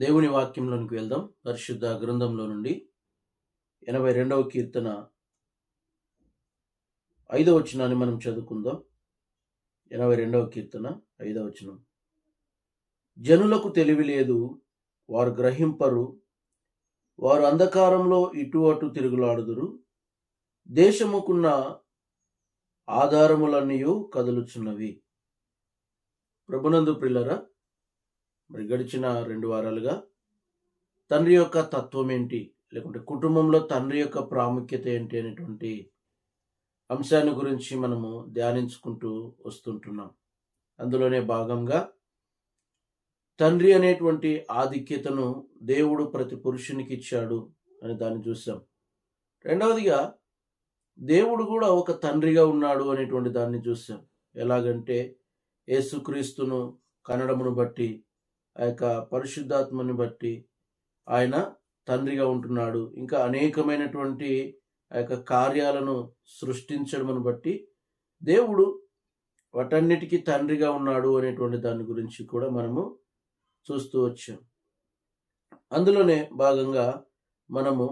దేవుని వాక్యంలోనికి వెళ్దాం. పరిశుద్ధ గ్రంథంలో నుండి ఎనభై రెండవ కీర్తన ఐదవ వచనాన్ని మనం చదువుకుందాం. ఎనభై రెండవ కీర్తన ఐదవ వచనం. జనులకు తెలివి లేదు వారు గ్రహింపరు వారు అంధకారంలో ఇటు అటు తిరుగులాడుదురు. దేశముకున్న ఆధారములన్నీ కదులుచున్నవి. ప్రభునందు పిల్లరా మరి గడిచిన రెండు వారాలుగా తండ్రి యొక్క తత్వం ఏంటి? లేకుంటే కుటుంబంలో తండ్రి యొక్క ప్రాముఖ్యత ఏంటి అనేటువంటి అంశాన్ని గురించి మనము ధ్యానించుకుంటూ వస్తుంటున్నాం. అందులోనే భాగంగా తండ్రి అనేటువంటి ఆధిక్యతను దేవుడు ప్రతి పురుషునికి ఇచ్చాడు అని దాన్ని చూసాం రెండవదిగా దేవుడు కూడా ఒక తండ్రిగా ఉన్నాడు అనేటువంటి దాన్ని చూసాం ఎలాగంటే యేసుక్రీస్తును కనడమును బట్టి ఆ యొక్క పరిశుద్ధాత్మని బట్టి ఆయన తండ్రిగా ఉంటున్నాడు. ఇంకా అనేకమైనటువంటి ఆ యొక్క కార్యాలను సృష్టించడమును బట్టి దేవుడు వాటన్నిటికీ తండ్రిగా ఉన్నాడు అనేటువంటి దాని గురించి కూడా మనము చూస్తూ వచ్చాం. అందులోనే భాగంగా మనము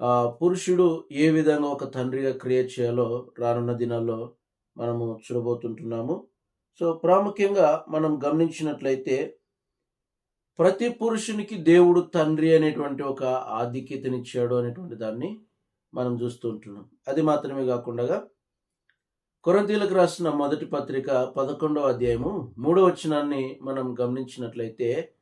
ఆ పురుషుడు ఏ విధంగా ఒక తండ్రిగా క్రియేట్ చేయాలో రానున్న దినాల్లో మనము చూడబోతుంటున్నాము. సో ప్రాముఖ్యంగా మనం గమనించినట్లయితే ప్రతి పురుషునికి దేవుడు తండ్రి అనేటువంటి ఒక ఆధిక్యతనిచ్చాడు అనేటువంటి దాన్ని మనం చూస్తూ ఉంటున్నాం. అది మాత్రమే కాకుండా కొరంతీలకు రాసిన మొదటి పత్రిక పదకొండవ అధ్యాయము మూడవ వచనాన్ని మనం గమనించినట్లయితే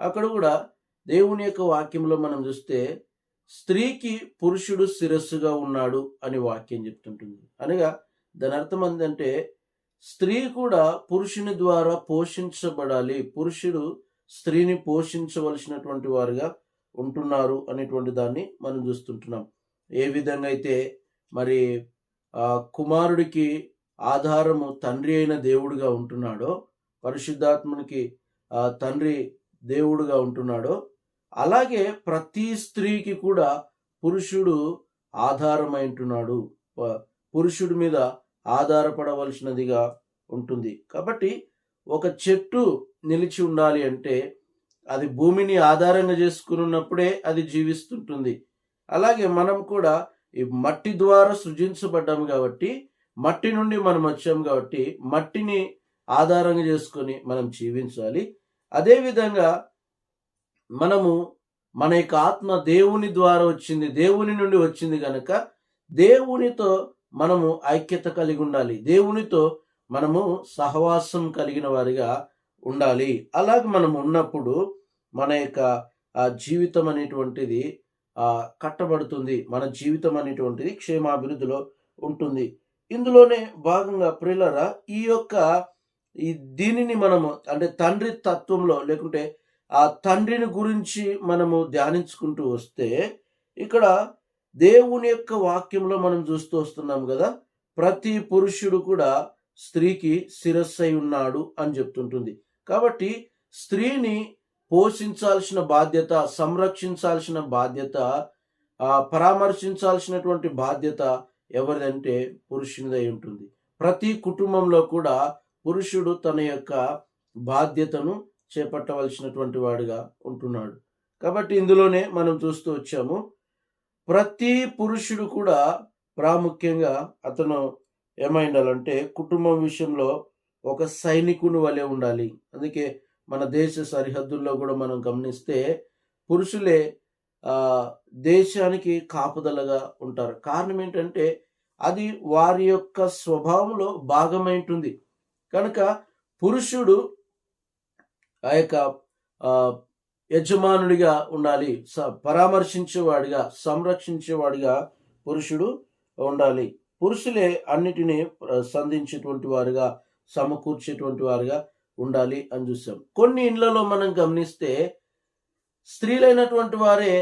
అక్కడ కూడా దేవుని యొక్క వాక్యంలో మనం చూస్తే స్త్రీకి పురుషుడు శిరస్సుగా ఉన్నాడు అని వాక్యం చెప్తుంటుంది. అనగా దాని అర్థం ఏంటంటే స్త్రీ కూడా పురుషుని ద్వారా పోషించబడాలి. పురుషుడు స్త్రీని పోషించవలసినటువంటి వారుగా ఉంటున్నారు అనేటువంటి దాన్ని మనం చూస్తుంటున్నాం. ఏ విధంగా అయితే మరి కుమారుడికి ఆధారము తండ్రి అయిన దేవుడుగా ఉంటున్నాడో పరిశుద్ధాత్మనికి తండ్రి దేవుడుగా ఉంటున్నాడో అలాగే ప్రతి స్త్రీకి కూడా పురుషుడు ఆధారమై ఉంటున్నాడు. పురుషుడి మీద ఆధారపడవలసినదిగా ఉంటుంది. కాబట్టి ఒక చెట్టు నిలిచి ఉండాలి అంటే అది భూమిని ఆధారంగా చేసుకుని ఉన్నప్పుడే అది జీవిస్తుంటుంది. అలాగే మనం కూడా ఈ మట్టి ద్వారా సృజించబడ్డాము కాబట్టి మట్టి నుండి మనం వచ్చాము కాబట్టి మట్టిని ఆధారంగా చేసుకొని మనం జీవించాలి. అదేవిధంగా మనము మన యొక్క ఆత్మ దేవుని ద్వారా వచ్చింది దేవుని నుండి వచ్చింది కనుక దేవునితో మనము ఐక్యత కలిగి ఉండాలి. దేవునితో మనము సహవాసం కలిగిన వారిగా ఉండాలి. అలాగే మనం ఉన్నప్పుడు మన యొక్క జీవితం అనేటువంటిది కట్టబడుతుంది. మన జీవితం అనేటువంటిది క్షేమాభివృద్ధిలో ఉంటుంది. ఇందులోనే భాగంగా ప్రిల్లరా ఈ యొక్క ఈ దీనిని మనము అంటే తండ్రి తత్వంలో లేకుంటే ఆ తండ్రిని గురించి మనము ధ్యానించుకుంటూ వస్తే ఇక్కడ దేవుని యొక్క వాక్యంలో మనం చూస్తూ వస్తున్నాం కదా ప్రతి పురుషుడు కూడా స్త్రీకి శిరస్సై ఉన్నాడు అని చెప్తుంటుంది. కాబట్టి స్త్రీని పోషించాల్సిన బాధ్యత సంరక్షించాల్సిన బాధ్యత పరామర్శించాల్సినటువంటి బాధ్యత ఎవరిదంటే పురుషునిదై ఉంటుంది. ప్రతి కుటుంబంలో కూడా పురుషుడు తన యొక్క బాధ్యతను చేపట్టవలసినటువంటి వాడిగా ఉంటున్నాడు. కాబట్టి ఇందులోనే మనం చూస్తూ వచ్చాము. ప్రతి పురుషుడు కూడా ప్రాముఖ్యంగా అతను ఏమైండాలంటే కుటుంబం విషయంలో ఒక సైనికుని వలె ఉండాలి. అందుకే మన దేశ సరిహద్దుల్లో కూడా మనం గమనిస్తే పురుషులే దేశానికి కాపుదలగా ఉంటారు. కారణం ఏంటంటే అది వారి యొక్క స్వభావంలో భాగమై ఉంటుంది. కనుక పురుషుడు ఆ యొక్క యజమానుడిగా ఉండాలి. స- పరామర్శించేవాడిగా సంరక్షించేవాడిగా పురుషుడు ఉండాలి. పురుషులే అన్నిటినీ సంధించేటువంటి వారుగా సమకూర్చేటువంటి వారుగా ఉండాలి అని చూసాం కొన్ని ఇండ్లలో మనం గమనిస్తే స్త్రీలైనటువంటి వారే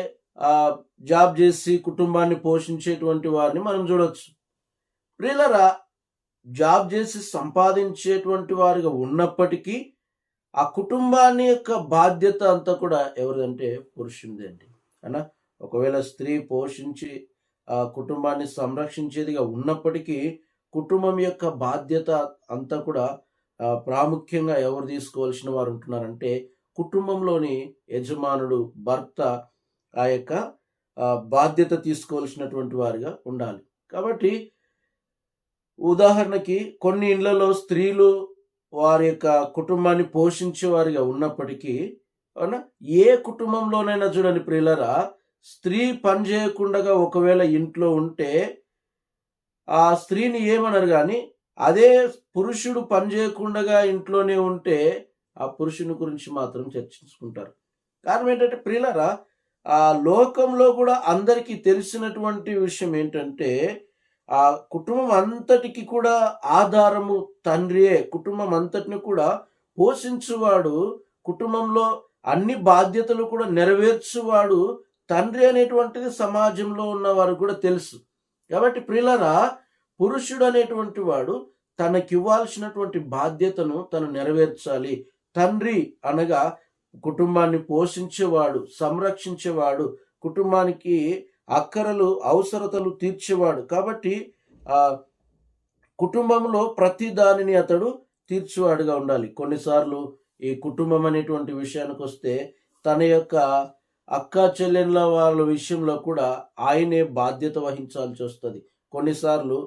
ఆ జాబ్ చేసి కుటుంబాన్ని పోషించేటువంటి వారిని మనం చూడవచ్చు ప్రియులరా జాబ్ చేసి సంపాదించేటువంటి వారిగా ఉన్నప్పటికీ ఆ కుటుంబాన్ని యొక్క బాధ్యత అంతా కూడా ఎవరిదంటే పురుషుందండి అనా ఒకవేళ స్త్రీ పోషించి ఆ కుటుంబాన్ని సంరక్షించేదిగా ఉన్నప్పటికీ కుటుంబం యొక్క బాధ్యత అంతా కూడా ప్రాముఖ్యంగా ఎవరు తీసుకోవాల్సిన వారు ఉంటున్నారంటే కుటుంబంలోని యజమానుడు భర్త ఆ యొక్క బాధ్యత తీసుకోవాల్సినటువంటి వారిగా ఉండాలి. కాబట్టి ఉదాహరణకి కొన్ని ఇండ్లలో స్త్రీలు వారి యొక్క కుటుంబాన్ని పోషించే వారిగా ఉన్నప్పటికీ అవునా? ఏ కుటుంబంలోనైనా చూడని ప్రియులరా స్త్రీ పని చేయకుండా ఒకవేళ ఇంట్లో ఉంటే ఆ స్త్రీని ఏమనరు కానీ అదే పురుషుడు పని చేయకుండా ఇంట్లోనే ఉంటే ఆ పురుషుని గురించి మాత్రం చర్చించుకుంటారు. కారణం ఏంటంటే ప్రియులరా ఆ లోకంలో కూడా అందరికీ తెలిసినటువంటి విషయం ఏంటంటే ఆ కుటుంబం అంతటికి కూడా ఆధారము తండ్రియే. కుటుంబం అంతటిని కూడా పోషించువాడు కుటుంబంలో అన్ని బాధ్యతలు కూడా నెరవేర్చువాడు తండ్రి అనేటువంటిది సమాజంలో ఉన్న వారు కూడా తెలుసు. కాబట్టి ప్రిలరా పురుషుడు అనేటువంటి వాడు తనకివ్వాల్సినటువంటి బాధ్యతను తను నెరవేర్చాలి. తండ్రి అనగా కుటుంబాన్ని పోషించేవాడు సంరక్షించేవాడు కుటుంబానికి అక్కరలు అవసరతలు తీర్చేవాడు. కాబట్టి ఆ కుటుంబంలో ప్రతి దానిని అతడు తీర్చేవాడుగా ఉండాలి. కొన్నిసార్లు ఈ కుటుంబం అనేటువంటి విషయానికి వస్తే తన యొక్క అక్క చెల్లెళ్ళ వాళ్ళ విషయంలో కూడా ఆయనే బాధ్యత వహించాల్సి వస్తుంది. కొన్నిసార్లు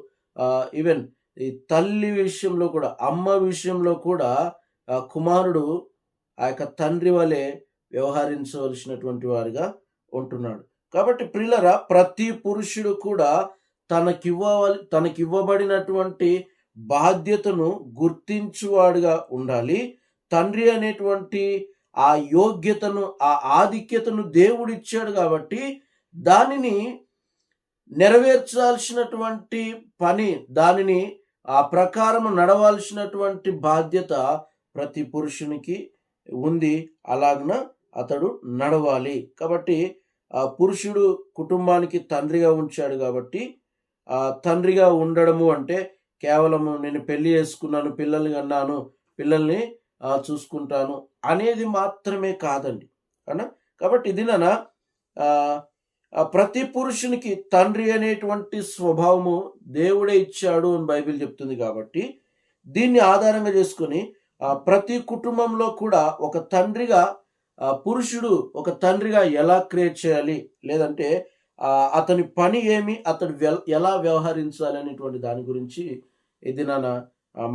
ఈవెన్ ఈ తల్లి విషయంలో కూడా అమ్మ విషయంలో కూడా కుమారుడు ఆ యొక్క తండ్రి వలె వ్యవహరించవలసినటువంటి వారిగా ఉంటున్నాడు. కాబట్టి ప్రిల్లరా ప్రతి పురుషుడు కూడా తనకివ్వాలి తనకివ్వబడినటువంటి బాధ్యతను గుర్తించువాడుగా ఉండాలి. తండ్రి అనేటువంటి ఆ యోగ్యతను ఆ ఆధిక్యతను దేవుడిచ్చాడు కాబట్టి దానిని నెరవేర్చాల్సినటువంటి పని దానిని ఆ ప్రకారం నడవాల్సినటువంటి బాధ్యత ప్రతి పురుషునికి ఉంది. అలాగన అతడు నడవాలి. కాబట్టి ఆ పురుషుడు కుటుంబానికి తండ్రిగా ఉంచాడు కాబట్టి ఆ తండ్రిగా ఉండడము అంటే కేవలము నేను పెళ్ళి చేసుకున్నాను పిల్లల్ని అన్నాను పిల్లల్ని చూసుకుంటాను అనేది మాత్రమే కాదండి. అనా? కాబట్టి ఇదిన ప్రతి పురుషునికి తండ్రి అనేటువంటి స్వభావము దేవుడే ఇచ్చాడు అని బైబిల్ చెప్తుంది కాబట్టి దీన్ని ఆధారంగా చేసుకొని ప్రతి కుటుంబంలో కూడా ఒక తండ్రిగా పురుషుడు ఒక తండ్రిగా ఎలా క్రియేట్ చేయాలి? లేదంటే అతని పని ఏమి? అతడు ఎలా వ్యవహరించాలి అనేటువంటి దాని గురించి ఇది నాన్న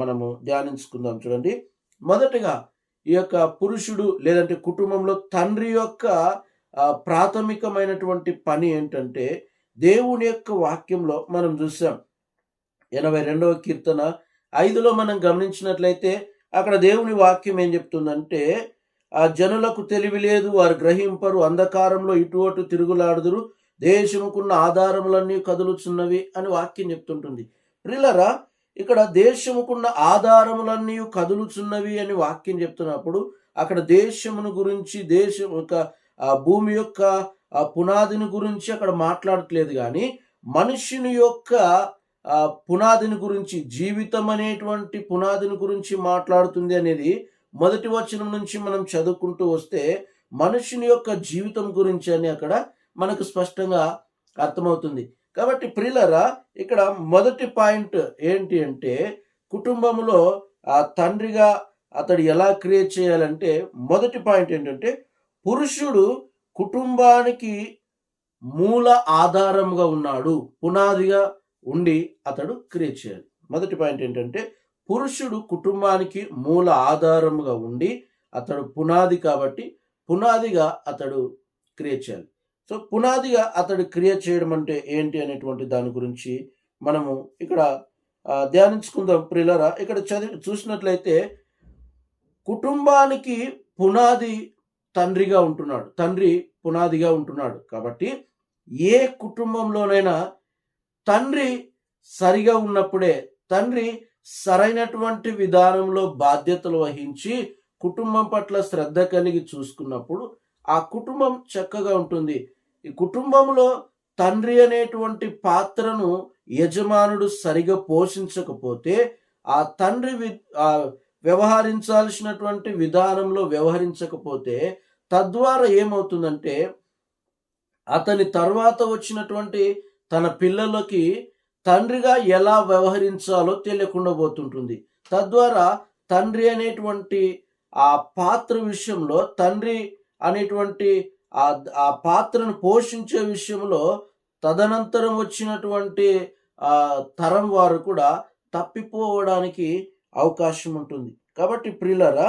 మనము ధ్యానించుకుందాం చూడండి. మొదటగా ఈ యొక్క పురుషుడు లేదంటే కుటుంబంలో తండ్రి యొక్క ప్రాథమికమైనటువంటి పని ఏంటంటే దేవుని యొక్క వాక్యంలో మనం చూసాం. ఎనభై రెండవ కీర్తన ఐదులో మనం గమనించినట్లయితే అక్కడ దేవుని వాక్యం ఏం చెప్తుందంటే ఆ జనులకు తెలివి లేదు వారు గ్రహింపరు అంధకారంలో ఇటు అటు తిరుగులాడుదురు దేశముకున్న ఆధారములన్నీ కదులుచున్నవి అని వాక్యం చెప్తుంటుంది. ప్రిల్లరా ఇక్కడ దేశముకున్న ఆధారములన్నీ కదులుచున్నవి అని వాక్యం చెప్తున్నప్పుడు అక్కడ దేశమును గురించి దేశం యొక్క భూమి యొక్క పునాదిని గురించి అక్కడ మాట్లాడట్లేదు కానీ మనుషుని యొక్క పునాదిని గురించి జీవితం అనేటువంటి పునాదిని గురించి మాట్లాడుతుంది అనేది మొదటి వచనం నుంచి మనం చదువుకుంటూ వస్తే మనుషుని యొక్క జీవితం గురించి అని అక్కడ మనకు స్పష్టంగా అర్థమవుతుంది. కాబట్టి ప్రిలరా ఇక్కడ మొదటి పాయింట్ ఏంటి అంటే కుటుంబంలో ఆ తండ్రిగా అతడు ఎలా క్రియేట్ చేయాలంటే మొదటి పాయింట్ ఏంటంటే పురుషుడు కుటుంబానికి మూల ఆధారంగా ఉన్నాడు పునాదిగా ఉండి అతడు క్రియేట్ చేయాలి. మొదటి పాయింట్ ఏంటంటే పురుషుడు కుటుంబానికి మూల ఆధారముగా ఉండి అతడు పునాది కాబట్టి పునాదిగా అతడు క్రియేట్ చేయాలి. సో పునాదిగా అతడు క్రియేట్ చేయడం అంటే ఏంటి అనేటువంటి దాని గురించి మనము ఇక్కడ ధ్యానించుకుందాం ప్రిలరా ఇక్కడ చదివి చూసినట్లయితే కుటుంబానికి పునాది తండ్రిగా ఉంటున్నాడు. తండ్రి పునాదిగా ఉంటున్నాడు కాబట్టి ఏ కుటుంబంలోనైనా తండ్రి సరిగా ఉన్నప్పుడే తండ్రి సరైనటువంటి విధానంలో బాధ్యతలు వహించి కుటుంబం పట్ల శ్రద్ధ కలిగి చూసుకున్నప్పుడు ఆ కుటుంబం చక్కగా ఉంటుంది. ఈ కుటుంబంలో తండ్రి అనేటువంటి పాత్రను యజమానుడు సరిగా పోషించకపోతే ఆ తండ్రి వ్యవహరించాల్సినటువంటి విధానంలో వ్యవహరించకపోతే తద్వారా ఏమవుతుందంటే అతని తర్వాత వచ్చినటువంటి తన పిల్లలకి తండ్రిగా ఎలా వ్యవహరించాలో తెలియకుండా పోతుంటుంది. తద్వారా తండ్రి అనేటువంటి ఆ పాత్ర విషయంలో తండ్రి అనేటువంటి ఆ ఆ పాత్రను పోషించే విషయంలో తదనంతరం వచ్చినటువంటి ఆ తరం వారు కూడా తప్పిపోవడానికి అవకాశం ఉంటుంది. కాబట్టి ప్రియులరా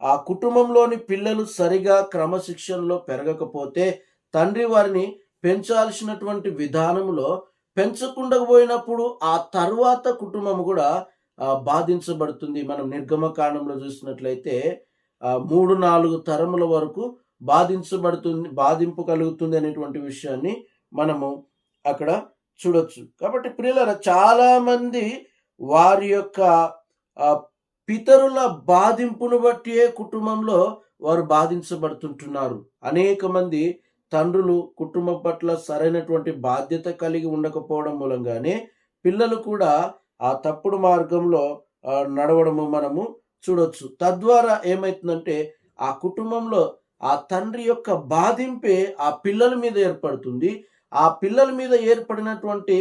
ఆ కుటుంబంలోని పిల్లలు సరిగా క్రమశిక్షణలో పెరగకపోతే తండ్రి వారిని పెంచాల్సినటువంటి విధానంలో పెంచకుండా పోయినప్పుడు ఆ తర్వాత కుటుంబం కూడా బాధించబడుతుంది. మనం నిర్గమకాండంలో చూసినట్లయితే మూడు నాలుగు తరముల వరకు బాధించబడుతుంది బాధింపు కలుగుతుంది అనేటువంటి విషయాన్ని మనము అక్కడ చూడొచ్చు. కాబట్టి ప్రియులరా చాలామంది వారి యొక్క పితరుల బాధింపును బట్టియే కుటుంబంలో వారు బాధించబడుతుంటున్నారు. అనేక మంది తండ్రులు కుటుంబం పట్ల సరైనటువంటి బాధ్యత కలిగి ఉండకపోవడం మూలంగానే పిల్లలు కూడా ఆ తప్పుడు మార్గంలో నడవడము మనము చూడొచ్చు. తద్వారా ఏమవుతుందంటే ఆ కుటుంబంలో ఆ తండ్రి యొక్క బాధింపే ఆ పిల్లల మీద ఏర్పడుతుంది. ఆ పిల్లల మీద ఏర్పడినటువంటి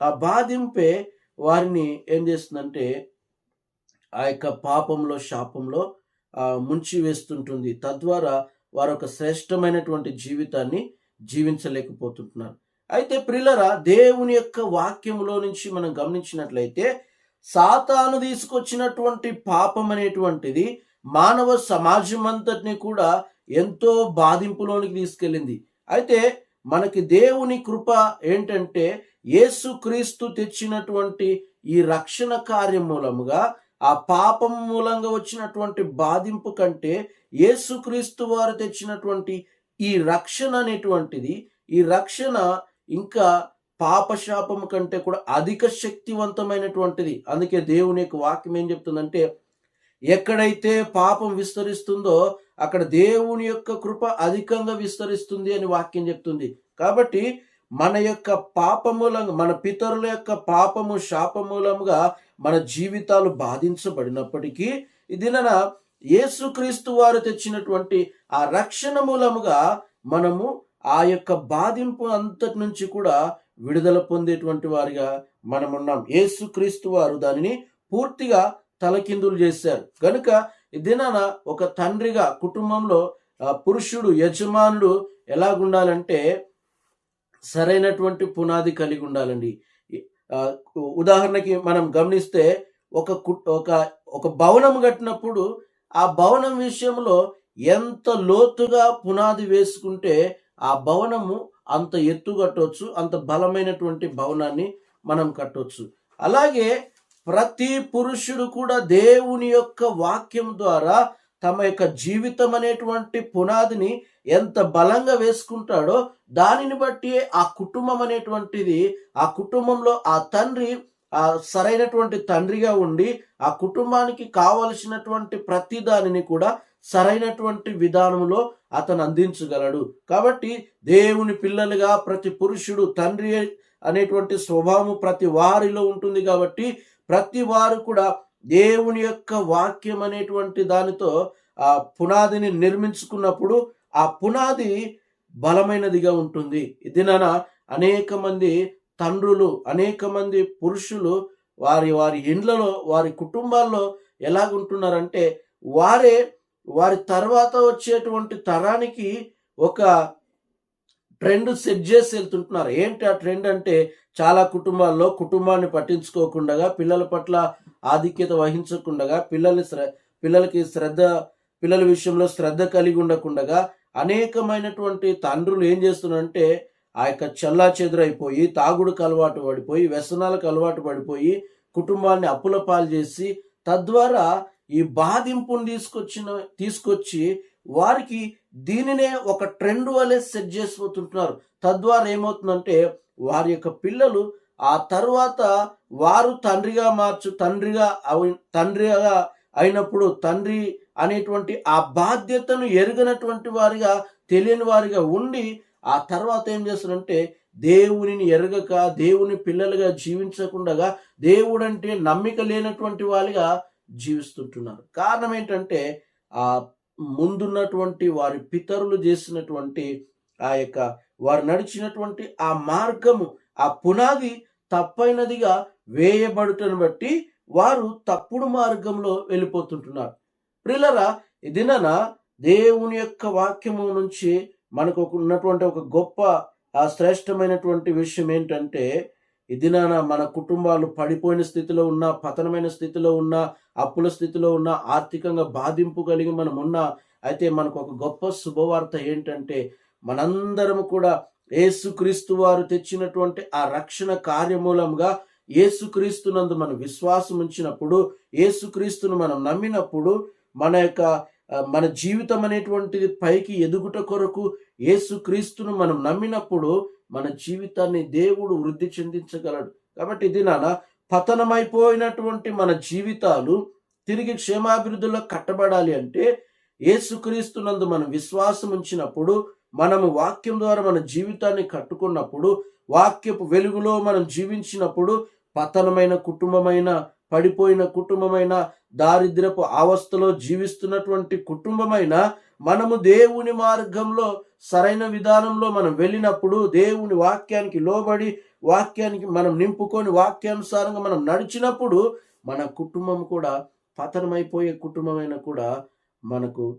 ఆ బాధింపే వారిని ఏం చేస్తుందంటే ఆ యొక్క పాపంలో శాపంలో ముంచి వేస్తుంటుంది. తద్వారా వారు ఒక శ్రేష్టమైనటువంటి జీవితాన్ని జీవించలేకపోతుంటున్నారు. అయితే ప్రిల్లరా దేవుని యొక్క వాక్యంలో నుంచి మనం గమనించినట్లయితే సాతాను తీసుకొచ్చినటువంటి పాపం అనేటువంటిది మానవ సమాజం అంతటిని కూడా ఎంతో బాధింపులోనికి తీసుకెళ్ళింది. అయితే మనకి దేవుని కృప ఏంటంటే యేసుక్రీస్తు తెచ్చినటువంటి ఈ రక్షణ కార్యం మూలముగా ఆ పాపం మూలంగా వచ్చినటువంటి బాధింపు కంటే యేసుక్రీస్తు వారు తెచ్చినటువంటి ఈ రక్షణ అనేటువంటిది ఈ రక్షణ ఇంకా పాపశాపం కంటే కూడా అధిక శక్తివంతమైనటువంటిది. అందుకే దేవుని యొక్క వాక్యం ఏం చెప్తుందంటే ఎక్కడైతే పాపం విస్తరిస్తుందో అక్కడ దేవుని యొక్క కృప అధికంగా విస్తరిస్తుంది అని వాక్యం చెప్తుంది. కాబట్టి మన యొక్క పాపముల మన పితరుల యొక్క పాపము శాపమూలంగా మన జీవితాలు బాధించబడినప్పటికీ ఇదిన యేసుక్రీస్తు వారు తెచ్చినటువంటి ఆ రక్షణ మూలముగా మనము ఆ యొక్క బాధింపు అంతటి నుంచి కూడా విడుదల పొందేటువంటి వారిగా మనం ఉన్నాం యేసుక్రీస్తు వారు దానిని పూర్తిగా తలకిందులు చేశారు. కనుక ఈ దినాన ఒక తండ్రిగా కుటుంబంలో పురుషుడు యజమానుడు ఎలాగుండాలంటే సరైనటువంటి పునాది కలిగి ఉండాలండి ఉదాహరణకి మనం గమనిస్తే ఒక ఒక ఒక భవనం కట్టినప్పుడు ఆ భవనం విషయంలో ఎంత లోతుగా పునాది వేసుకుంటే ఆ భవనము అంత ఎత్తు కట్టవచ్చు అంత బలమైనటువంటి భవనాన్ని మనం కట్టవచ్చు అలాగే ప్రతి పురుషుడు కూడా దేవుని యొక్క వాక్యం ద్వారా తమ యొక్క జీవితం అనేటువంటి పునాదిని ఎంత బలంగా వేసుకుంటాడో దానిని బట్టి ఆ కుటుంబం అనేటువంటిది ఆ కుటుంబంలో ఆ తండ్రి ఆ సరైనటువంటి తండ్రిగా ఉండి ఆ కుటుంబానికి కావలసినటువంటి ప్రతి దానిని కూడా సరైనటువంటి విధానంలో అతను అందించగలడు. కాబట్టి దేవుని పిల్లలుగా ప్రతి పురుషుడు తండ్రి అనేటువంటి స్వభావం ప్రతి వారిలో ఉంటుంది కాబట్టి ప్రతి వారు కూడా దేవుని యొక్క వాక్యం అనేటువంటి దానితో ఆ పునాదిని నిర్మించుకున్నప్పుడు ఆ పునాది బలమైనదిగా ఉంటుంది. ఇదిన అనేక మంది తండ్రులు అనేక మంది పురుషులు వారి వారి ఇండ్లలో వారి కుటుంబాల్లో ఎలాగుంటున్నారంటే వారే వారి తర్వాత వచ్చేటువంటి తరానికి ఒక ట్రెండ్ సెట్ చేసి వెళ్తుంటున్నారు. ఏంటి ఆ ట్రెండ్ అంటే చాలా కుటుంబాల్లో కుటుంబాన్ని పట్టించుకోకుండా పిల్లల పట్ల ఆధిక్యత వహించకుండా పిల్లలు శ్ర పిల్లలకి శ్రద్ధ పిల్లల విషయంలో శ్రద్ధ కలిగి ఉండకుండా అనేకమైనటువంటి తండ్రులు ఏం చేస్తున్నారంటే ఆ యొక్క చల్లా చెదురైపోయి తాగుడుకు అలవాటు పడిపోయి వ్యసనాలకు అలవాటు పడిపోయి కుటుంబాన్ని అప్పుల పాలు చేసి తద్వారా ఈ బాధింపును తీసుకొచ్చిన తీసుకొచ్చి వారికి దీనినే ఒక ట్రెండ్ వలె సెట్ చేసిపోతుంటున్నారు. తద్వారా ఏమవుతుందంటే వారి యొక్క పిల్లలు ఆ తర్వాత వారు తండ్రిగా మార్చు తండ్రిగా అవి- తండ్రిగా అయినప్పుడు తండ్రి అనేటువంటి ఆ బాధ్యతను ఎరగనటువంటి వారిగా తెలియని వారిగా ఉండి ఆ తర్వాత ఏం చేస్తారంటే దేవునిని ఎరగక దేవుని పిల్లలుగా జీవించకుండగా దేవుడంటే నమ్మిక లేనటువంటి వారిగా జీవిస్తుంటున్నారు. కారణం ఏంటంటే ఆ ముందున్నటువంటి వారి పితరులు చేసినటువంటి ఆ యొక్క వారు నడిచినటువంటి ఆ మార్గము ఆ పునాది తప్పైనదిగా వేయబడుటను బట్టి వారు తప్పుడు మార్గంలో వెళ్ళిపోతుంటున్నారు. ప్రిలరా ఈ దేవుని యొక్క వాక్యము నుంచి మనకు ఒక ఉన్నటువంటి ఒక గొప్ప ఆ శ్రేష్టమైనటువంటి విషయం ఏంటంటే ఈ దినాన మన కుటుంబాలు పడిపోయిన స్థితిలో ఉన్న పతనమైన స్థితిలో ఉన్న అప్పుల స్థితిలో ఉన్న ఆర్థికంగా బాధింపు కలిగి మనం ఉన్న అయితే మనకు ఒక గొప్ప శుభవార్త ఏంటంటే మనందరం కూడా యేసుక్రీస్తు వారు తెచ్చినటువంటి ఆ రక్షణ కార్యమూలంగా యేసుక్రీస్తునందు మనం విశ్వాసం ఉంచినప్పుడు యేసుక్రీస్తును మనం నమ్మినప్పుడు మన యొక్క మన జీవితం అనేటువంటిది పైకి ఎదుగుట కొరకు యేసుక్రీస్తును మనం నమ్మినప్పుడు మన జీవితాన్ని దేవుడు వృద్ధి చెందించగలడు. కాబట్టి ఇది నాన్న పతనమైపోయినటువంటి మన జీవితాలు తిరిగి క్షేమాభివృద్ధిలో కట్టబడాలి అంటే ఏసుక్రీస్తునందు మనం విశ్వాసం ఉంచినప్పుడు మనము వాక్యం ద్వారా మన జీవితాన్ని కట్టుకున్నప్పుడు వాక్యపు వెలుగులో మనం జీవించినప్పుడు పతనమైన కుటుంబమైన పడిపోయిన కుటుంబమైన దారిద్రపు అవస్థలో జీవిస్తున్నటువంటి కుటుంబమైన మనము దేవుని మార్గంలో సరైన విధానంలో మనం వెళ్ళినప్పుడు దేవుని వాక్యానికి లోబడి వాక్యానికి మనం నింపుకొని వాక్యానుసారంగా మనం నడిచినప్పుడు మన కుటుంబం కూడా పతనమైపోయే కుటుంబమైన కూడా మనకు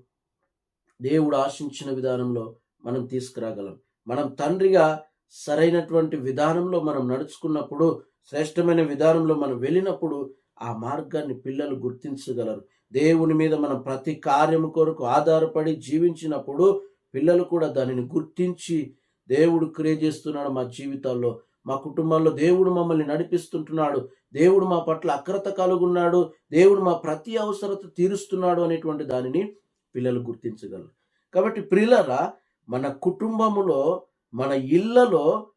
దేవుడు ఆశించిన విధానంలో మనం తీసుకురాగలం. మనం తండ్రిగా సరైనటువంటి విధానంలో మనం నడుచుకున్నప్పుడు శ్రేష్టమైన విధానంలో మనం వెళ్ళినప్పుడు ఆ మార్గాన్ని పిల్లలు గుర్తించగలరు. దేవుని మీద మనం ప్రతి కార్యము కొరకు ఆధారపడి జీవించినప్పుడు పిల్లలు కూడా దానిని గుర్తించి దేవుడు క్రియ చేస్తున్నాడు మా జీవితాల్లో మా కుటుంబాల్లో దేవుడు మమ్మల్ని నడిపిస్తుంటున్నాడు దేవుడు మా పట్ల అక్రత కలుగున్నాడు దేవుడు మా ప్రతి అవసరత తీరుస్తున్నాడు అనేటువంటి దానిని పిల్లలు గుర్తించగలరు. కాబట్టి ప్రియులరా మన కుటుంబములో మన ఇళ్ళలో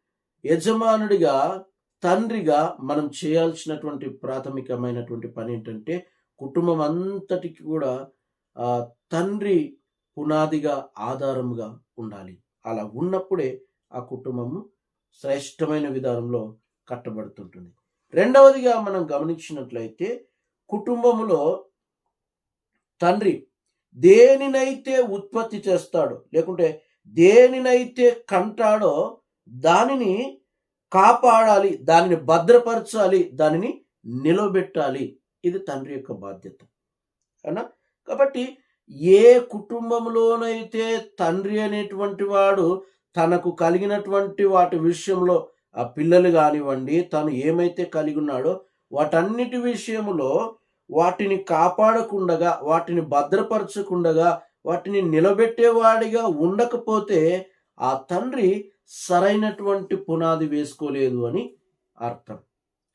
యజమానుడిగా తండ్రిగా మనం చేయాల్సినటువంటి ప్రాథమికమైనటువంటి పని ఏంటంటే కుటుంబం అంతటికి కూడా తండ్రి పునాదిగా ఆధారంగా ఉండాలి. అలా ఉన్నప్పుడే ఆ కుటుంబము శ్రేష్టమైన విధానంలో కట్టబడుతుంటుంది. రెండవదిగా మనం గమనించినట్లయితే కుటుంబములో తండ్రి దేనినైతే ఉత్పత్తి చేస్తాడో లేకుంటే దేనినైతే కంటాడో దానిని కాపాడాలి దానిని భద్రపరచాలి దానిని నిలబెట్టాలి. ఇది తండ్రి యొక్క బాధ్యత. అవునా? కాబట్టి ఏ కుటుంబంలోనైతే తండ్రి అనేటువంటి వాడు తనకు కలిగినటువంటి వాటి విషయంలో ఆ పిల్లలు కానివ్వండి తను ఏమైతే కలిగి ఉన్నాడో వాటన్నిటి విషయంలో వాటిని కాపాడకుండగా వాటిని భద్రపరచకుండగా వాటిని నిలబెట్టేవాడిగా ఉండకపోతే ఆ తండ్రి సరైనటువంటి పునాది వేసుకోలేదు అని అర్థం.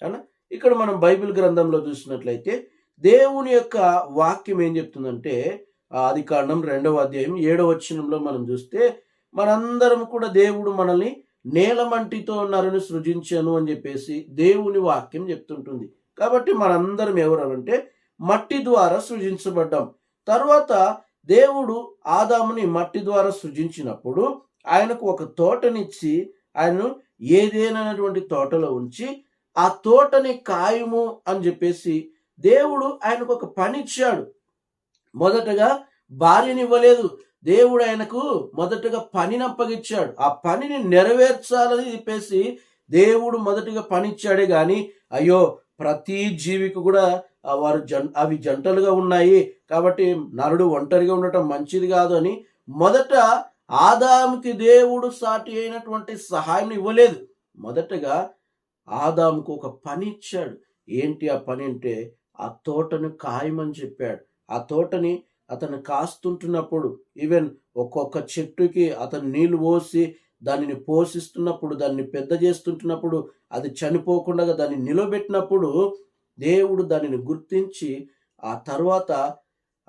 అవునా? ఇక్కడ మనం బైబిల్ గ్రంథంలో చూసినట్లయితే దేవుని యొక్క వాక్యం ఏం చెప్తుందంటే ఆది కాండం రెండవ అధ్యాయం ఏడవ వచనంలో మనం చూస్తే మనందరం కూడా దేవుడు మనల్ని నేలమంటితో నరుని సృజించాను అని చెప్పేసి దేవుని వాక్యం చెప్తుంటుంది. కాబట్టి మనందరం ఎవరనంటే మట్టి ద్వారా సృజించబడ్డాం. తర్వాత దేవుడు ఆదాముని మట్టి ద్వారా సృజించినప్పుడు ఆయనకు ఒక తోటనిచ్చి ఆయనను ఏదేనటువంటి తోటలో ఉంచి ఆ తోటని కాయము అని చెప్పేసి దేవుడు ఆయనకు ఒక పని ఇచ్చాడు మొదటగా భార్యనివ్వలేదు. దేవుడు ఆయనకు మొదటగా పనిని అప్పగిచ్చాడు. ఆ పనిని నెరవేర్చాలని చెప్పేసి దేవుడు మొదటిగా పనిచ్చాడే కానీ గాని అయ్యో ప్రతి జీవికి కూడా వారు జన్ అవి జంటలుగా ఉన్నాయి కాబట్టి నరుడు ఒంటరిగా ఉండటం మంచిది కాదు అని మొదట ఆదాముకి దేవుడు సాటి అయినటువంటి సహాయం ఇవ్వలేదు. మొదటగా ఆదాముకు ఒక పని ఇచ్చాడు. ఏంటి ఆ పని అంటే ఆ తోటను కాయమని చెప్పాడు. ఆ తోటని అతను కాస్తుంటున్నప్పుడు ఈవెన్ ఒక్కొక్క చెట్టుకి అతను నీళ్ళు పోసి దానిని పోషిస్తున్నప్పుడు దాన్ని పెద్ద చేస్తుంటున్నప్పుడు అది చనిపోకుండా దాన్ని నిలబెట్టినప్పుడు దేవుడు దానిని గుర్తించి ఆ తర్వాత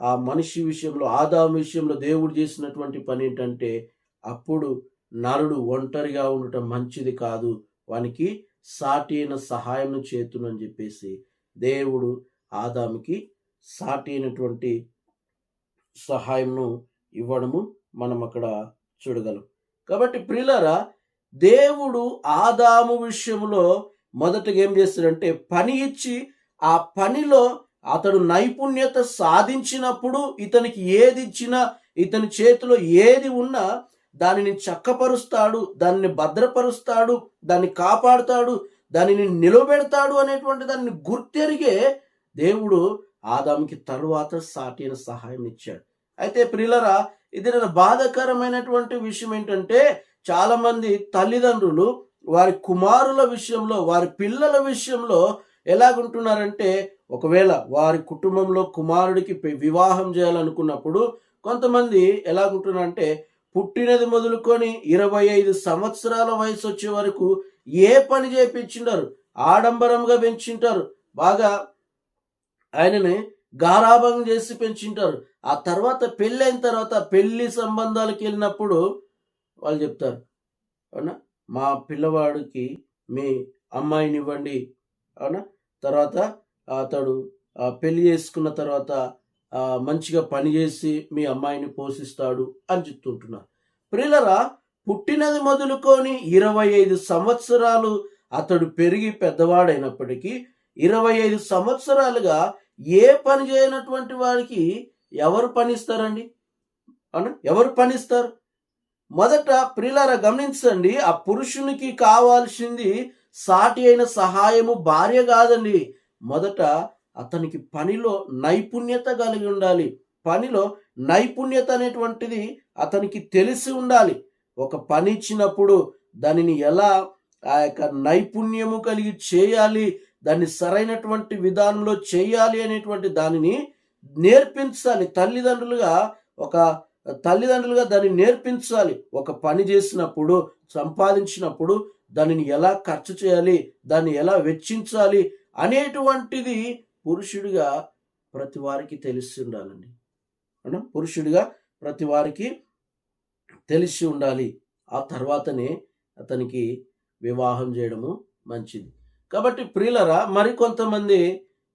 ఆ మనిషి విషయంలో ఆదాం విషయంలో దేవుడు చేసినటువంటి పని ఏంటంటే అప్పుడు నరుడు ఒంటరిగా ఉండటం మంచిది కాదు. వానికి సాటి అయిన సహాయం చేతునని చెప్పేసి దేవుడు ఆదాముకి సాటి అయినటువంటి సహాయంను ఇవ్వడము మనం అక్కడ చూడగలం. కాబట్టి ప్రిలరా దేవుడు ఆదాము విషయంలో మొదటగా ఏం చేస్తాడంటే పని ఇచ్చి ఆ పనిలో అతడు నైపుణ్యత సాధించినప్పుడు ఇతనికి ఏది ఇచ్చినా ఇతని చేతిలో ఏది ఉన్నా దానిని చక్కపరుస్తాడు దానిని భద్రపరుస్తాడు దాన్ని కాపాడుతాడు దానిని నిలబెడతాడు అనేటువంటి దాన్ని గుర్తెరిగే దేవుడు ఆదాముకి తరువాత సాటిన సహాయం ఇచ్చాడు. అయితే ప్రిలరా ఇది నేను బాధాకరమైనటువంటి విషయం ఏంటంటే చాలామంది తల్లిదండ్రులు వారి కుమారుల విషయంలో వారి పిల్లల విషయంలో ఎలాగుంటున్నారంటే ఒకవేళ వారి కుటుంబంలో కుమారుడికి వివాహం చేయాలనుకున్నప్పుడు కొంతమంది ఎలాగుంటున్నారంటే పుట్టినది మొదలుకొని ఇరవై ఐదు సంవత్సరాల వయసు వచ్చే వరకు ఏ పని చేపించిండారు. ఆడంబరంగా పెంచింటారు. బాగా ఆయనని గారాభం చేసి పెంచింటారు. ఆ తర్వాత పెళ్ళి అయిన తర్వాత పెళ్ళి సంబంధాలకు వెళ్ళినప్పుడు వాళ్ళు చెప్తారు అవునా? మా పిల్లవాడికి మీ అమ్మాయిని ఇవ్వండి అవునా? తర్వాత అతడు పెళ్ళి చేసుకున్న తర్వాత మంచిగా పని చేసి మీ అమ్మాయిని పోషిస్తాడు అని చెప్తుంటున్నారు ప్రియులరా పుట్టినది మొదలుకొని ఇరవై ఐదు సంవత్సరాలు అతడు పెరిగి పెద్దవాడైనప్పటికీ ఇరవై ఐదు సంవత్సరాలుగా ఏ పని చేయనటువంటి వారికి ఎవరు పనిస్తారండి? అను ఎవరు పనిస్తారు? మొదట ప్రిలారా గమనించండి ఆ పురుషునికి కావాల్సింది సాటి అయిన సహాయము భార్య కాదండి. మొదట అతనికి పనిలో నైపుణ్యత కలిగి ఉండాలి. పనిలో నైపుణ్యత అనేటువంటిది అతనికి తెలిసి ఉండాలి. ఒక పని ఇచ్చినప్పుడు దానిని ఎలా ఆ యొక్క నైపుణ్యము కలిగి చేయాలి దాన్ని సరైనటువంటి విధానంలో చేయాలి అనేటువంటి దానిని నేర్పించాలి. తల్లిదండ్రులుగా ఒక తల్లిదండ్రులుగా దాన్ని నేర్పించాలి. ఒక పని చేసినప్పుడు సంపాదించినప్పుడు దానిని ఎలా ఖర్చు చేయాలి దాన్ని ఎలా వెచ్చించాలి అనేటువంటిది పురుషుడిగా ప్రతి వారికి తెలిసి ఉండాలండి. పురుషుడిగా ప్రతి వారికి తెలిసి ఉండాలి. ఆ తర్వాతనే అతనికి వివాహం చేయడము మంచిది. కాబట్టి ప్రియులరా మరికొంతమంది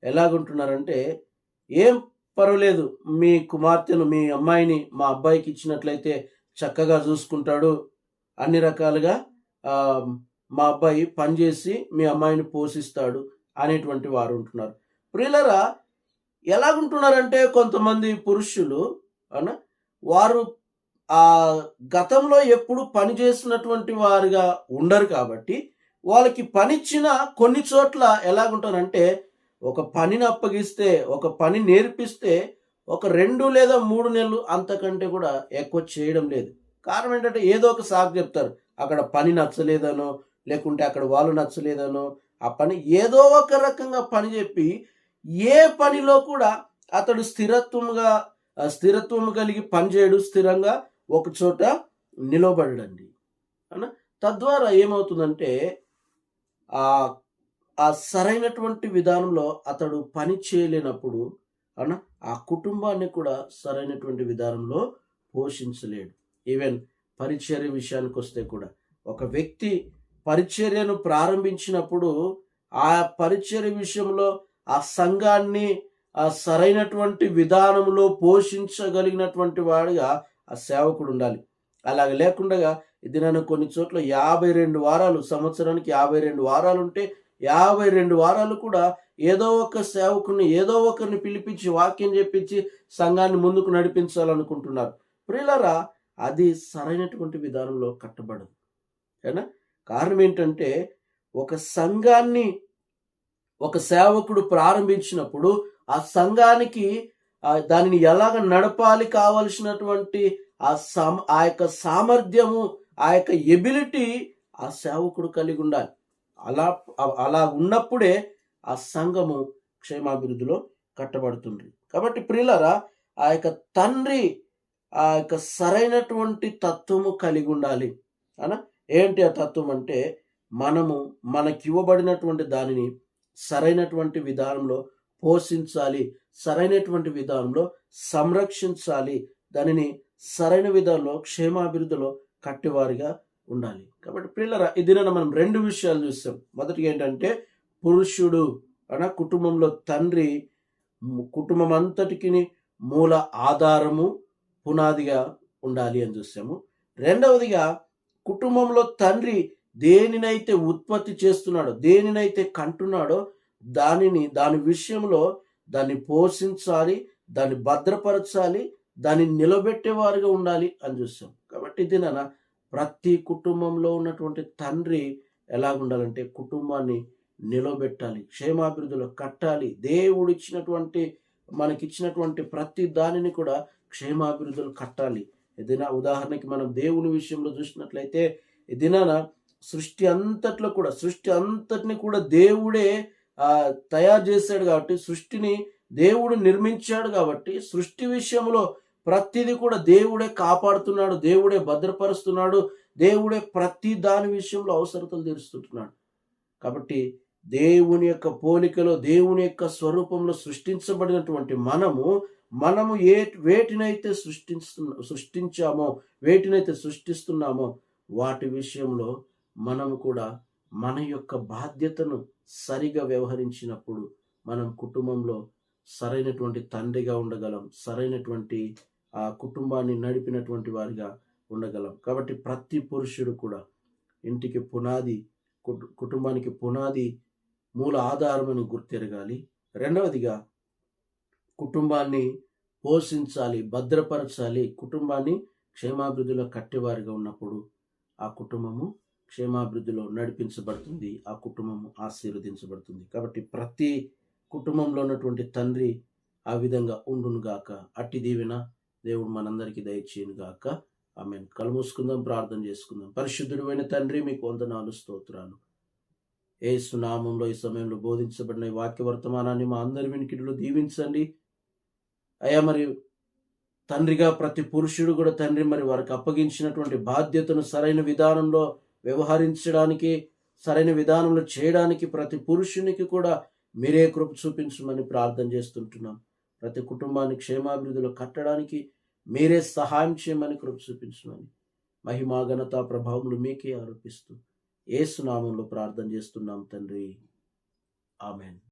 ఎలాగుంటున్నారంటే ఏం పర్వాలేదు మీ కుమార్తెను మీ అమ్మాయిని మా అబ్బాయికి ఇచ్చినట్లయితే చక్కగా చూసుకుంటాడు అన్ని రకాలుగా మా అబ్బాయి పనిచేసి మీ అమ్మాయిని పోషిస్తాడు అనేటువంటి వారు ఉంటున్నారు. ప్రియులరా ఎలాగుంటున్నారంటే కొంతమంది పురుషులు అనా వారు ఆ గతంలో ఎప్పుడు పని చేస్తున్నటువంటి వారుగా ఉండరు కాబట్టి వాళ్ళకి పనిచ్చిన కొన్ని చోట్ల ఎలాగుంటారంటే ఒక పనిని అప్పగిస్తే ఒక పని నేర్పిస్తే ఒక రెండు లేదా మూడు నెలలు అంతకంటే కూడా ఎక్కువ చేయడం లేదు. కారణం ఏంటంటే ఏదో ఒక సాకు చెప్తారు. అక్కడ పని నచ్చలేదనో లేకుంటే అక్కడ వాళ్ళు నచ్చలేదనో ఆ పని ఏదో ఒక రకంగా పని చెప్పి ఏ పనిలో కూడా అతడు స్థిరత్వంగా స్థిరత్వం కలిగి పనిచేయడు స్థిరంగా ఒక చోట నిలబడడండి. అవునా? తద్వారా ఏమవుతుందంటే ఆ ఆ సరైనటువంటి విధానంలో అతడు పని చేయలేనప్పుడు అవునా? ఆ కుటుంబాన్ని కూడా సరైనటువంటి విధానంలో పోషించలేడు. ఈవెన్ పరిచర్య విషయానికి వస్తే కూడా. ఒక వ్యక్తి పరిచర్యను ప్రారంభించినప్పుడు ఆ పరిచర్య విషయంలో ఆ సంఘాన్ని ఆ సరైనటువంటి విధానంలో పోషించగలిగినటువంటి వాడిగా ఆ సేవకుడు ఉండాలి అలాగ లేకుండా ఇది నన్ను కొన్ని చోట్ల యాభై రెండు వారాలు సంవత్సరానికి యాభై రెండు వారాలు ఉంటే యాభై రెండు వారాలు కూడా ఏదో ఒక సేవకుని ఏదో ఒకరిని పిలిపించి వాక్యం చెప్పించి సంఘాన్ని ముందుకు నడిపించాలనుకుంటున్నారు. ప్రియులరా అది సరైనటువంటి విధానంలో కట్టబడదు. ఏనా? కారణం ఏంటంటే ఒక సంఘాన్ని ఒక సేవకుడు ప్రారంభించినప్పుడు ఆ సంఘానికి దానిని ఎలాగ నడపాలి కావలసినటువంటి ఆ సమ ఆ యొక్క సామర్థ్యము ఆ యొక్క ఎబిలిటీ ఆ సేవకుడు కలిగి ఉండాలి. అలా అలా ఉన్నప్పుడే ఆ సంఘము క్షేమాభివృద్ధిలో కట్టబడుతుంది. కాబట్టి ప్రియులరా ఆ యొక్క తండ్రి ఆ యొక్క సరైనటువంటి తత్వము కలిగి ఉండాలి. అనా? ఏంటి ఆ తత్వం అంటే మనము మనకి ఇవ్వబడినటువంటి దానిని సరైనటువంటి విధానంలో పోషించాలి సరైనటువంటి విధానంలో సంరక్షించాలి దానిని సరైన విధానంలో క్షేమాభివృద్ధిలో కట్టేవారిగా ఉండాలి. కాబట్టి పిల్లల ఇదిన మనం రెండు విషయాలు చూస్తాం. మొదటిగా ఏంటంటే పురుషుడు అన? కుటుంబంలో తండ్రి కుటుంబం అంతటికి మూల ఆధారము పునాదిగా ఉండాలి అని చూస్తాము. రెండవదిగా కుటుంబంలో తండ్రి దేనినైతే ఉత్పత్తి చేస్తున్నాడో దేనినైతే కంటున్నాడో దానిని దాని విషయంలో దాన్ని పోషించాలి దాన్ని భద్రపరచాలి దాన్ని నిలబెట్టేవారుగా ఉండాలి అని చూస్తాం కాబట్టి ఇది ప్రతి కుటుంబంలో ఉన్నటువంటి తండ్రి ఎలా ఉండాలంటే కుటుంబాన్ని నిలబెట్టాలి క్షేమాభివృద్ధిలో కట్టాలి. దేవుడు ఇచ్చినటువంటి మనకిచ్చినటువంటి ప్రతి దానిని కూడా క్షేమాభివృద్ధులు కట్టాలి. ఏదైనా ఉదాహరణకి మనం దేవుని విషయంలో చూసినట్లయితే ఈ సృష్టి అంతట్లో కూడా సృష్టి అంతటిని కూడా దేవుడే తయారు చేశాడు కాబట్టి సృష్టిని దేవుడు నిర్మించాడు కాబట్టి సృష్టి విషయంలో ప్రతిదీ కూడా దేవుడే కాపాడుతున్నాడు దేవుడే భద్రపరుస్తున్నాడు దేవుడే ప్రతి దాని విషయంలో అవసరతలు తీరుస్తుంటున్నాడు. కాబట్టి దేవుని యొక్క పోలికలో దేవుని యొక్క స్వరూపంలో సృష్టించబడినటువంటి మనము మనము ఏ వేటినైతే సృష్టిస్తున్న సృష్టించామో వేటినైతే సృష్టిస్తున్నామో వాటి విషయంలో మనము కూడా మన యొక్క బాధ్యతను సరిగా వ్యవహరించినప్పుడు మనం కుటుంబంలో సరైనటువంటి తండ్రిగా ఉండగలం సరైనటువంటి ఆ కుటుంబాన్ని నడిపినటువంటి వారిగా ఉండగలం. కాబట్టి ప్రతి పురుషుడు కూడా ఇంటికి పునాది కుటు- కుటుంబానికి పునాది మూల ఆధారమని గుర్తెరగాలి. రెండవదిగా కుటుంబాన్ని పోషించాలి భద్రపరచాలి. కుటుంబాన్ని క్షేమాభివృద్ధిలో కట్టేవారిగా ఉన్నప్పుడు ఆ కుటుంబము క్షేమాభివృద్ధిలో నడిపించబడుతుంది ఆ కుటుంబము ఆశీర్వదించబడుతుంది. కాబట్టి ప్రతి కుటుంబంలో ఉన్నటువంటి తండ్రి ఆ విధంగా ఉండునుగాక. అట్టి దీవెన దేవుడు మనందరికీ దయచేయునుగాక. ఆమె కళ్ళు ప్రార్థన చేసుకుందాం. పరిశుద్ధుడైన తండ్రి మీకు వందనాలు స్తోత్రాలు. ఏ సునామంలో ఈ సమయంలో బోధించబడిన వాక్య వర్తమానాన్ని మా అందరి వినికిడిలో దీవించండి. అయ్యా మరి తండ్రిగా ప్రతి పురుషుడు కూడా తండ్రి మరి వారికి అప్పగించినటువంటి బాధ్యతను సరైన విధానంలో వ్యవహరించడానికి సరైన విధానంలో చేయడానికి ప్రతి పురుషునికి కూడా మీరే కృప చూపించమని ప్రార్థన చేస్తుంటున్నాం. ప్రతి కుటుంబాన్ని క్షేమాభివృద్ధిలో కట్టడానికి మీరే సహాయం చేయమని కృప చూపించమని మహిమా ఘనత ప్రభావములు మీకే ఆరోపిస్తూ ఏసునామంలో ప్రార్థన చేస్తున్నాం తండ్రి. ఆమెన్.